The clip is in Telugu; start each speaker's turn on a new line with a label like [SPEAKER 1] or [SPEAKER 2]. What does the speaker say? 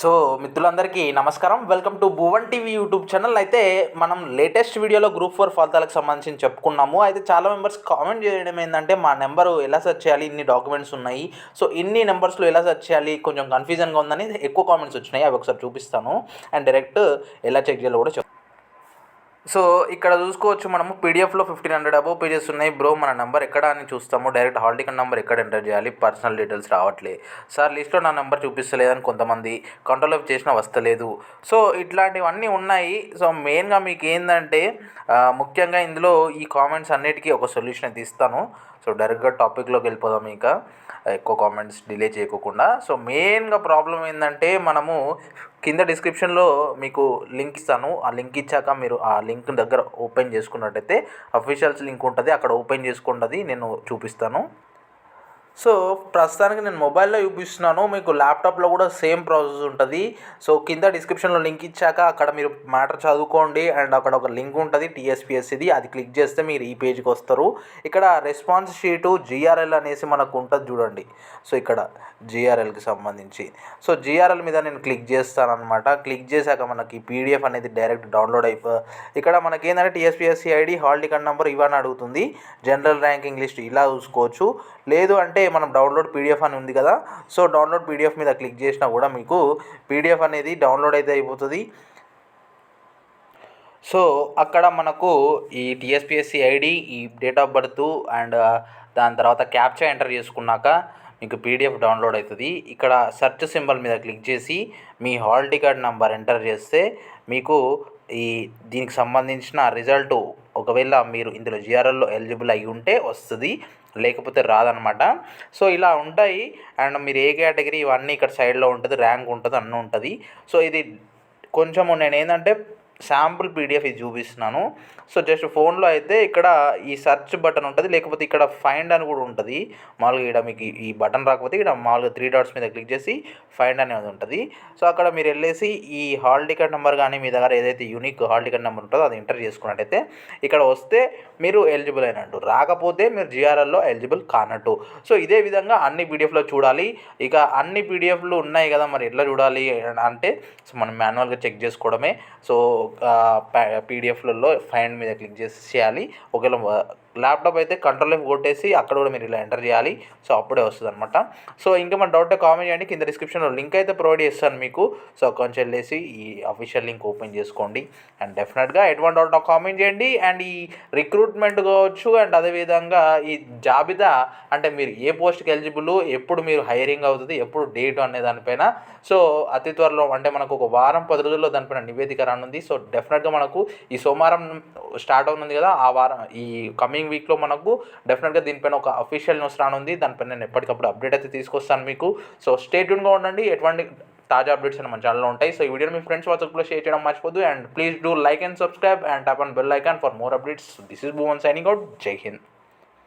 [SPEAKER 1] సో మిత్రులందరికీ నమస్కారం. Welcome to Bhuvan TV YouTube channel. అయితే మనం లేటెస్ట్ వీడియోలో గ్రూప్ ఫోర్ ఫలితాలకు సంబంధించి చెప్పుకున్నాము. అయితే చాలా మెంబర్స్ కామెంట్ చేయడం ఏంటంటే మా నెంబరు ఎలా సెర్చ్ చేయాలి? ఇన్ని డాక్యుమెంట్స్ ఉన్నాయి. సో ఇన్ని నెంబర్స్లో ఎలా సెర్చ్ చేయాలి? కొంచెం కన్ఫ్యూజన్గా ఉందని ఎక్కువ కామెంట్స్ వచ్చినాయి. అవి ఒకసారి చూపిస్తాను. అండ్ డైరెక్ట్ ఎలా చెక్ చేయాలో కూడా సో ఇక్కడ చూసుకోవచ్చు మనము పీడిఎఫ్లో ఫిఫ్టీన్ హండ్రెడ్ అబోవ్ పేజెస్ ఉన్నాయి. బ్రో మన నెంబర్ ఎక్కడ అని చూస్తాము. డైరెక్ట్ హాల్ టికెట్ నెంబర్ ఎక్కడ ఎంటర్ చేయాలి? పర్సనల్ డీటెయిల్స్ రావట్లే. సార్ లిస్ట్లో నా నెంబర్ చూపిస్తలేదని కొంతమంది కంట్రోల్ అప్ చేసినా వస్తలేదు. సో ఇట్లాంటివన్నీ ఉన్నాయి. సో మెయిన్గా మీకు ఏంటంటే ముఖ్యంగా ఇందులో ఈ కామెంట్స్ అన్నిటికీ ఒక సొల్యూషన్ అయితే ఇస్తాను. సో డైరెక్ట్గా టాపిక్లోకి వెళ్ళిపోదాం ఇంకా. ఎక్కువ కామెంట్స్ డిలే చేయకోకుండా సో మెయిన్గా ప్రాబ్లం ఏంటంటే మనము కింద డిస్క్రిప్షన్లో మీకు లింక్ ఇస్తాను. ఆ లింక్ ఇచ్చాక మీరు ఆ లింక్ దగ్గర ఓపెన్ చేసుకున్నట్టయితే అఫీషియల్స్ లింక్ ఉంటుంది. అక్కడ ఓపెన్ చేసుకున్నది నేను చూపిస్తాను. సో ప్రస్తుతానికి నేను మొబైల్లో చూపిస్తున్నాను. మీకు ల్యాప్టాప్లో కూడా సేమ్ ప్రాసెస్ ఉంటుంది. సో కింద డిస్క్రిప్షన్లో లింక్ ఇచ్చాక అక్కడ మీరు మ్యాటర్ చదువుకోండి. అండ్ అక్కడ ఒక లింక్ ఉంటుంది టీఎస్పిఎస్సిది. అది క్లిక్ చేస్తే మీరు ఈ పేజ్కి వస్తారు. ఇక్కడ రెస్పాన్స్ షీటు జిఆర్ఎల్ అనేసి మనకు ఉంటుంది చూడండి. సో ఇక్కడ జిఆర్ఎల్కి సంబంధించి. సో జిఆర్ఎల్ మీద నేను క్లిక్ చేస్తాను అనమాట క్లిక్ చేశాక మనకి పీడిఎఫ్ అనేది డైరెక్ట్ డౌన్లోడ్ అయిపో ఇక్కడ మనకి ఏంటంటే TSPSC ID hall ticket number ఇవన్నీ అడుగుతుంది. జనరల్ ర్యాంకింగ్ లిస్ట్ ఇలా చూసుకోవచ్చు. లేదు అంటే మనం డౌన్లోడ్ పీడిఎఫ్ అని ఉంది కదా సో డౌన్లోడ్ పీడిఎఫ్ మీద క్లిక్ చేసినా కూడా మీకు పీడిఎఫ్ అనేది డౌన్లోడ్ అయితే అయిపోతుంది. సో అక్కడ మనకు ఈ టీఎస్పిఎస్సి ఐడి ఈ డేట్ ఆఫ్ బర్త్ అండ్ దాని తర్వాత క్యాప్చా ఎంటర్ చేసుకున్నాక మీకు పీడిఎఫ్ డౌన్లోడ్ అవుతుంది ఇక్కడ సెర్చ్ సింబల్ మీద క్లిక్ చేసి మీ హాల్ టికెట్ నెంబర్ ఎంటర్ చేస్తే మీకు ఈ దీనికి సంబంధించిన రిజల్ట్ ఒకవేళ మీరు ఇందులో జిఆర్ఎల్లో ఎలిజిబుల్ అయి ఉంటే వస్తుంది లేకపోతే రాదనమాట. సో ఇలా ఉంటాయి. అండ్ మీరు ఏ కేటగిరీ ఇవన్నీ ఇక్కడ సైడ్లో ఉంటుంది ర్యాంక్ ఉంటుంది అన్నీ ఉంటుంది. సో ఇది కొంచెము నేను ఏంటంటే శాంపుల్ పీడిఎఫ్ ఇది చూపిస్తున్నాను. సో జస్ట్ ఫోన్లో అయితే ఇక్కడ ఈ సెర్చ్ బటన్ ఉంటుంది లేకపోతే ఇక్కడ ఫైండ్ అని కూడా ఉంటుంది. మామూలుగా ఇక్కడ మీకు ఈ- ఈ బటన్ రాకపోతే ఇక్కడ మామూలుగా త్రీ డాట్స్ మీద క్లిక్ చేసి ఫైండ్ అనేది ఉంటుంది. సో అక్కడ మీరు వెళ్ళేసి ఈ హాల్ టికెట్ నెంబర్ కానీ మీ దగ్గర ఏదైతే యూనిక్ హాల్ టికెట్ నెంబర్ ఉంటుందో అది ఎంటర్ చేసుకున్నట్టయితే ఇక్కడ వస్తే మీరు ఎలిజిబుల్ అయినట్టు. రాకపోతే మీరు జిఆర్ఎల్లో ఎలిజిబుల్ కానట్టు. సో ఇదే విధంగా అన్ని పీడిఎఫ్లో చూడాలి. ఇక అన్ని పీడిఎఫ్లు ఉన్నాయి కదా మరి ఎట్లా చూడాలి అంటే సో మనం మాన్యువల్గా చెక్ చేసుకోవడమే. సో పీడిఎఫ్లలో ఫైండ్ మీద క్లిక్ చేసి చేయాలి. ఒకవేళ ల్యాప్టాప్ అయితే కంట్రోల్ ఎఫ్ కొట్టేసి అక్కడ కూడా మీరు ఇలా ఎంటర్ చేయాలి. సో అప్పుడే వస్తుంది అనమాట సో ఇంకా మన డౌట్ కామెంట్ చేయండి. కింద డిస్క్రిప్షన్లో లింక్ అయితే ప్రొవైడ్ చేస్తాను మీకు. సో కొంచెం వెళ్ళేసి ఈ అఫీషియల్ లింక్ ఓపెన్ చేసుకోండి. అండ్ డెఫినెట్గా ఎటువంటి డౌట్ నాకు కామెంట్ చేయండి. అండ్ ఈ రిక్రూట్మెంట్ కావచ్చు. అండ్ అదేవిధంగా ఈ జాబితా అంటే మీరు ఏ పోస్ట్కి ఎలిజిబుల్ ఎప్పుడు మీరు హైరింగ్ అవుతుంది ఎప్పుడు డేట్ అనే దానిపైన సో అతి త్వరలో అంటే మనకు ఒక వారం పది రోజుల్లో దానిపైన నివేదిక రానుంది. సో డెఫినెట్గా మనకు ఈ సోమవారం స్టార్ట్ అవుతుంది కదా ఆ వారం ఈ కమింగ్ వీక్లో మనకు డెఫినెట్గా దీనిపైన ఒక అఫీషియల్ న్యూస్ రానుంది. దానిపైన నేను ఎప్పటికప్పుడు అప్డేట్ అయితే తీసుకొస్తాను మీకు. సో స్టేట్యూన్గా ఉండండి. ఎటువంటి తాజా అప్డేట్స్ అని మన ఛానల్లో ఉంటాయి. సో ఈ వీడియో మీ ఫ్రెండ్స్ వాట్సాప్లో షేర్ చేయడం మర్చిపోద్దు. And please do like and subscribe and tap and bell icon for more updates this is Bhuvan signing out Jai Hind